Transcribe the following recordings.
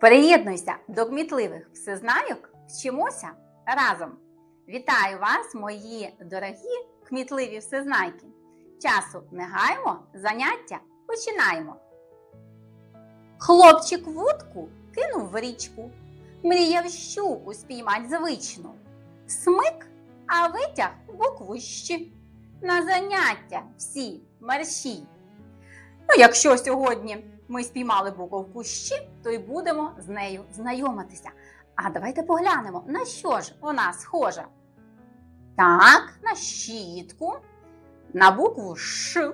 Приєднуйся до кмітливих всезнайок, вчимося разом. Вітаю вас, мої дорогі кмітливі всезнайки. Часу не гаймо, заняття починаємо. Хлопчик вудку кинув в річку, мріяв щуку спіймать звичну. Смик, а витяг букву «щ». На заняття всі марші. Ну, якщо сьогодні ми спіймали буковку «щ», то й будемо з нею знайомитися. А давайте поглянемо, на що ж вона схожа. Так, на щітку, на букву Ш,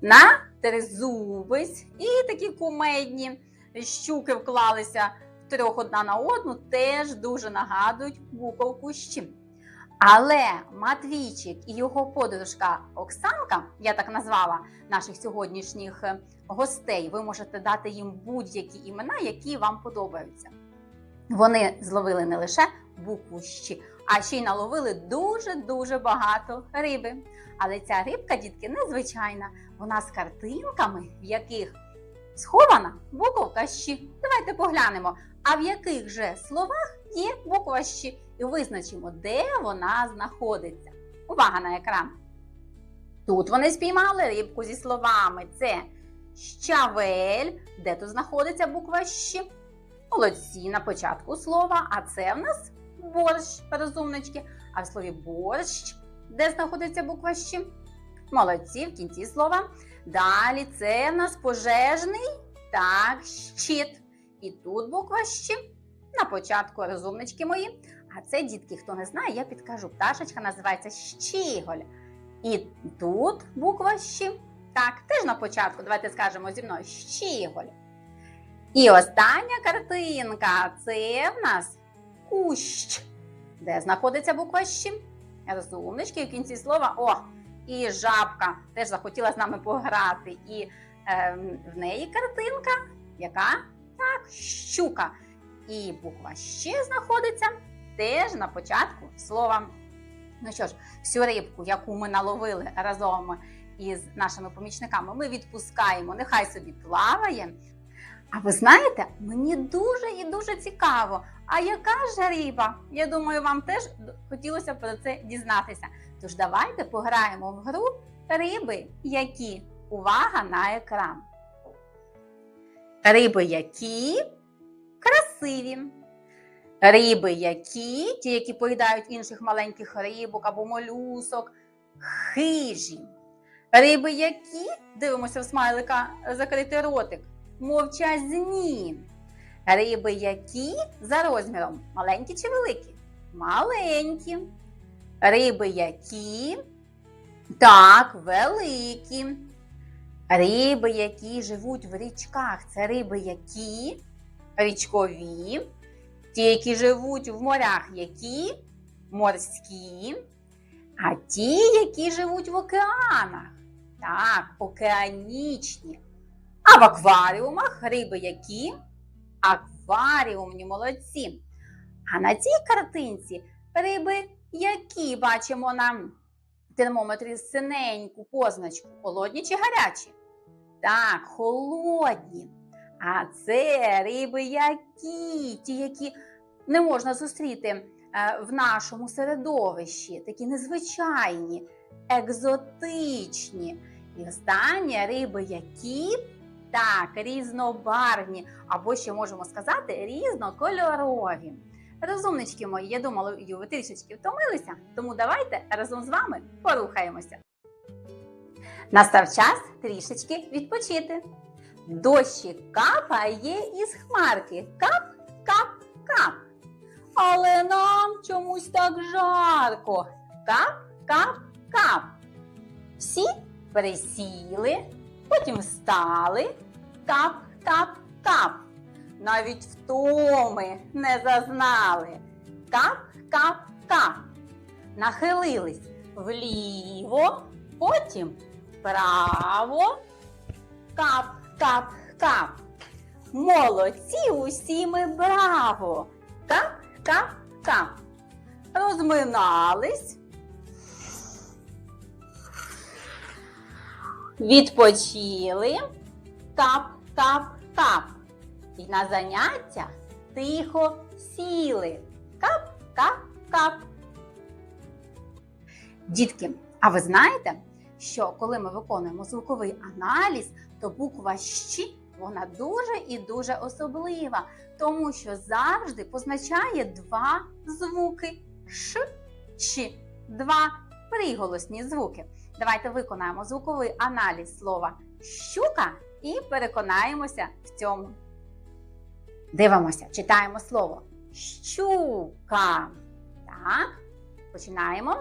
на тризубець і такі кумедні щуки вклалися трьох одна на одну, теж дуже нагадують буковку «щ». Але Матвійчик і його подружка Оксанка, я так назвала наших сьогоднішніх е, гостей, ви можете дати їм будь-які імена, які вам подобаються. Вони зловили не лише букву «щ», а ще й наловили дуже-дуже багато риби. Але ця рибка, дітки, незвичайна. Вона з картинками, в яких схована буковка «щ». Давайте поглянемо, а в яких же словах є буква «щ» і визначимо, де вона знаходиться. Увага на екран! Тут вони спіймали рибку зі словами: це щавель, де тут знаходиться буква «щ». Молодці на початку слова, а це в нас борщ, розумнички. А в слові борщ, де знаходиться буква «щ». Молодці в кінці слова. Далі це в нас пожежний так, щит. І тут буква «щ». На початку розумнички мої. А це, дітки, хто не знає, я підкажу. Пташечка називається щіголь. І тут буква «щ». Так, теж на початку. Давайте скажемо зі мною щіголь. І остання картинка це в нас кущ, де знаходиться буква «щ». Розумнички в кінці слова. О, і жабка теж захотіла з нами пограти. І е, в неї картинка, яка так, щука. І буква «щ» знаходиться теж на початку слова. Ну що ж, всю рибку, яку ми наловили разом із нашими помічниками, ми відпускаємо, нехай собі плаває. А ви знаєте, мені дуже і дуже цікаво, а яка ж риба? Я думаю, вам теж хотілося про це дізнатися. Тож давайте пограємо в гру риби, які увага на екран. Риби, які красиві. Риби, які, ті, які поїдають інших маленьких рибок або молюсок, хижі. Риби, які, дивимося в смайлика, закритий ротик, мовчазні. Риби, які за розміром маленькі чи великі? Маленькі. Риби, які так, великі. Риби, які живуть в річках, це риби, які річкові. Ті, які живуть в морях, які морські, а ті, які живуть в океанах, так, океанічні. А в акваріумах риби які? Акваріумні молодці. А на цій картинці риби, які бачимо на термометрі синеньку позначку, холодні чи гарячі? Так, холодні. А це риби які, ті, які не можна зустріти е, в нашому середовищі, такі незвичайні, екзотичні. І останні риби, які так, різнобарвні, або ще можемо сказати різнокольорові. Розумнички мої, я думала, ви трішечки втомилися, тому давайте разом з вами порухаємося. Настав час трішечки відпочити. Дощик капає із хмарки. Кап, кап, кап. Але нам чомусь так жарко. Кап, кап, кап. Всі присіли, потім встали. Кап, кап, кап. Навіть втоми не зазнали. Кап, кап, кап. Нахилились вліво, потім вправо. Кап, кап, кап. Молодці усі ми браво! Кап, кап, кап. Розминались. Відпочили. Кап, кап, кап. І на заняття тихо сіли. Кап, кап, кап. Дітки, а ви знаєте, що коли ми виконуємо звуковий аналіз, то буква «щ» вона дуже і дуже особлива, тому що завжди позначає два звуки ш, ч, два приголосні звуки. Давайте виконаємо звуковий аналіз слова щука і переконаємося в цьому. Дивимося, читаємо слово щука. Так, починаємо.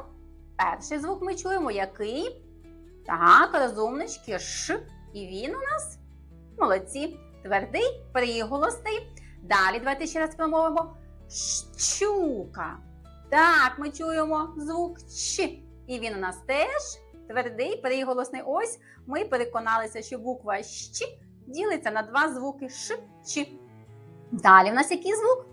Перший звук ми чуємо, який? Так, розумнички, ш. І він у нас молодці. Твердий, приголосний. Далі давайте ще раз промовимо. Щука. Так, ми чуємо звук Ч. І він у нас теж твердий, приголосний. Ось ми переконалися, що буква Щ ділиться на два звуки Ш, Ч. Далі в нас який звук?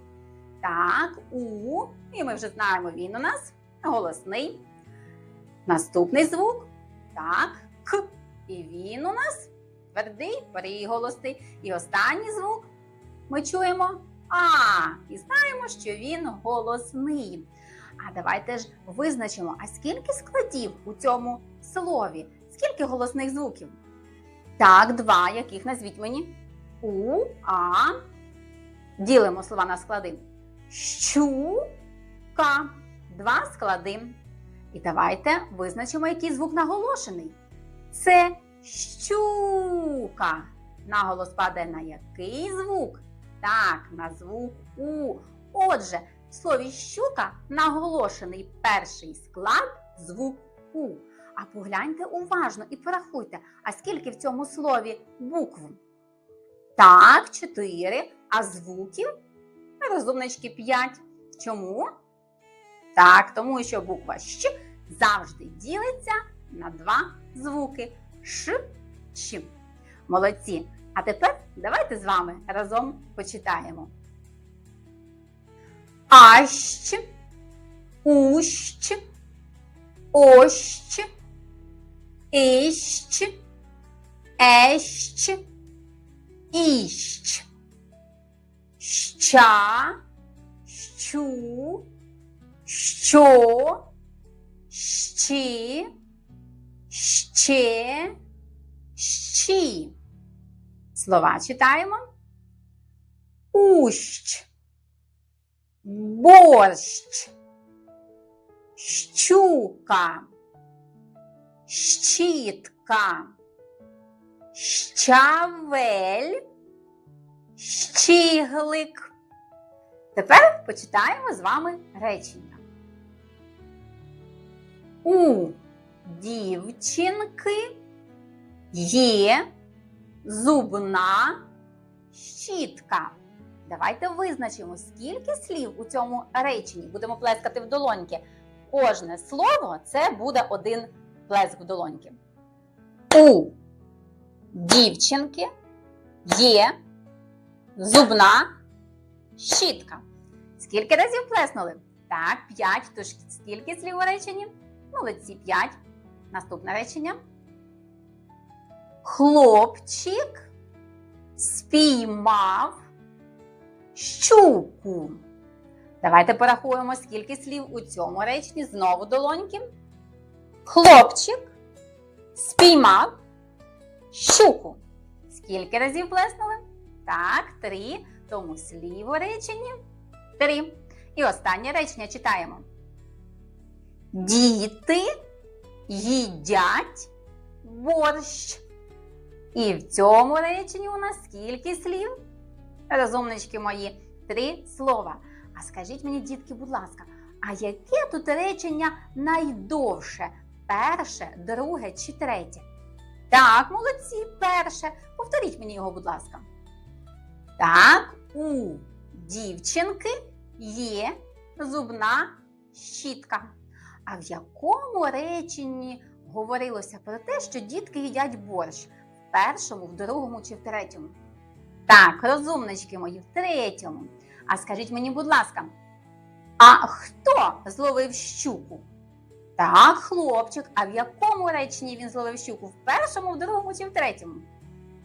Так, У. І ми вже знаємо, він у нас голосний. Наступний звук. Так, К. І він у нас твердий, приголосний. І останній звук ми чуємо А. І знаємо, що він голосний. А давайте ж визначимо, а скільки складів у цьому слові? Скільки голосних звуків? Так, два. Яких назвіть мені? У, А. Ділимо слова на склади. Щука. Два склади. І давайте визначимо, який звук наголошений. Це щука. Наголос падає на який звук? Так, на звук У. Отже, в слові щука наголошений перший склад звук У. А погляньте уважно і порахуйте, а скільки в цьому слові букв? Так, чотири. А звуків? Розумнички п'ять. Чому? Так, тому що буква Щ завжди ділиться на два звуки Ш, Ч. Молодці. А тепер давайте з вами разом почитаємо. Ащ, ущ, ощ, іщ, ещ, іщ, ща, щу, що, щі, ще, щі. Слова читаємо. Ущ, борщ, щука, щітка, щавель, щіглик. Тепер почитаємо з вами речення. У дівчинки є зубна щітка. Давайте визначимо, скільки слів у цьому реченні. Будемо плескати в долоньки. Кожне слово це буде один плеск в долоньки. У дівчинки є зубна щітка. Скільки разів плеснули? Так, 5. Тож скільки слів у реченні? Молодці 5. Наступне речення. Хлопчик спіймав щуку. Давайте порахуємо, скільки слів у цьому реченні. Знову долоньки. Хлопчик спіймав щуку. Скільки разів плеснули? Так, три. Тому слів у реченні три. І останнє речення читаємо. Діти їдять борщ. І в цьому реченні у нас скільки слів? Розумнички мої, три слова. А скажіть мені, дітки, будь ласка, а яке тут речення найдовше? Перше, друге чи третє? Так, молодці, перше. Повторіть мені його, будь ласка. Так, у дівчинки є зубна щітка. А в якому реченні говорилося про те, що дітки їдять борщ? В першому, в другому чи в третьому? Так, розумнички мої, в третьому. А скажіть мені, будь ласка, а хто зловив щуку? Так, хлопчик. А в якому реченні він зловив щуку? В першому, в другому чи в третьому?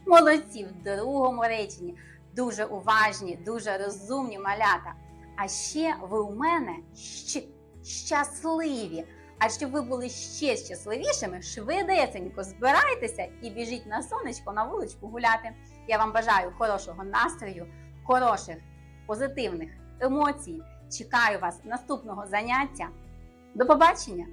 Молодці, в другому реченні. дуже уважні, дуже розумні малята. А ще ви у мене щ... щасливі. А щоб ви були ще щасливішими, швидесенько збирайтеся і біжіть на сонечко на вуличку гуляти. Я вам бажаю хорошого настрою, хороших, позитивних емоцій. Чекаю вас наступного заняття. До побачення!